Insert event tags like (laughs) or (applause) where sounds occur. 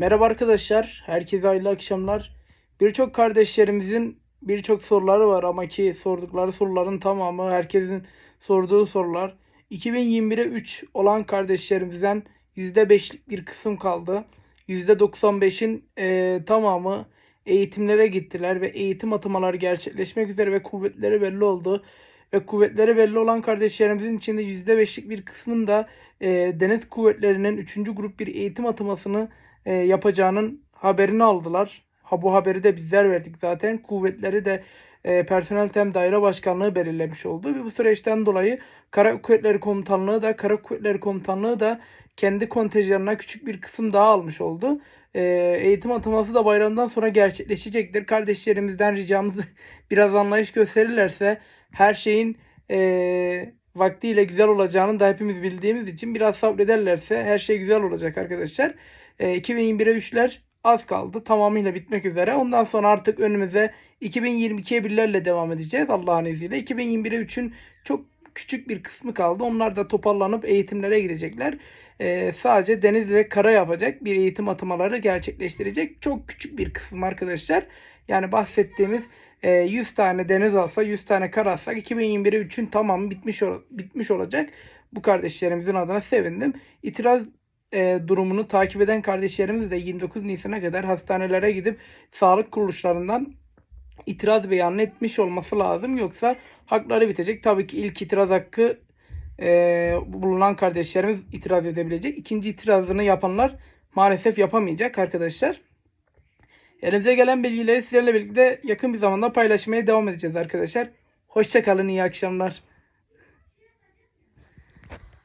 Merhaba arkadaşlar, herkese hayırlı akşamlar. Birçok kardeşlerimizin birçok soruları var ama ki sordukları soruların tamamı herkesin sorduğu sorular. 2021'e 3 olan kardeşlerimizden %5'lik bir kısım kaldı. %95'in eee, tamamı eğitimlere gittiler ve eğitim atamaları gerçekleşmek üzere ve kuvvetleri belli oldu. Ve kuvvetleri belli olan kardeşlerimizin içinde %5'lik bir kısmın da eee Deniz Kuvvetleri'nin 3. grup bir eğitim atamasını e, yapacağının haberini aldılar. Ha, bu haberi de bizler verdik zaten. Kuvvetleri de e, Personel Tem Daire Başkanlığı belirlemiş oldu. Ve bu süreçten dolayı Kara Kuvvetleri Komutanlığı da Kara Kuvvetleri Komutanlığı da kendi kontenjanına küçük bir kısım daha almış oldu. E, eğitim ataması da bayramdan sonra gerçekleşecektir. Kardeşlerimizden ricamız (laughs) biraz anlayış gösterirlerse her şeyin e, vaktiyle güzel olacağını da hepimiz bildiğimiz için biraz sabrederlerse her şey güzel olacak arkadaşlar. E, 2021'e 3'ler az kaldı. Tamamıyla bitmek üzere. Ondan sonra artık önümüze 2022'ye birlerle devam edeceğiz Allah'ın izniyle. 2021'e 3'ün çok küçük bir kısmı kaldı. Onlar da toparlanıp eğitimlere gidecekler. E, sadece deniz ve kara yapacak bir eğitim atamaları gerçekleştirecek. Çok küçük bir kısım arkadaşlar. Yani bahsettiğimiz e, 100 tane deniz alsa 100 tane kara alsak 2021'e 3'ün tamamı bitmiş bitmiş olacak. Bu kardeşlerimizin adına sevindim. İtiraz e, durumunu takip eden kardeşlerimiz de 29 Nisan'a kadar hastanelere gidip sağlık kuruluşlarından itiraz beyanı etmiş olması lazım. Yoksa hakları bitecek. Tabii ki ilk itiraz hakkı e, bulunan kardeşlerimiz itiraz edebilecek. İkinci itirazını yapanlar maalesef yapamayacak arkadaşlar. Elimize gelen bilgileri sizlerle birlikte yakın bir zamanda paylaşmaya devam edeceğiz arkadaşlar. Hoşçakalın, iyi akşamlar.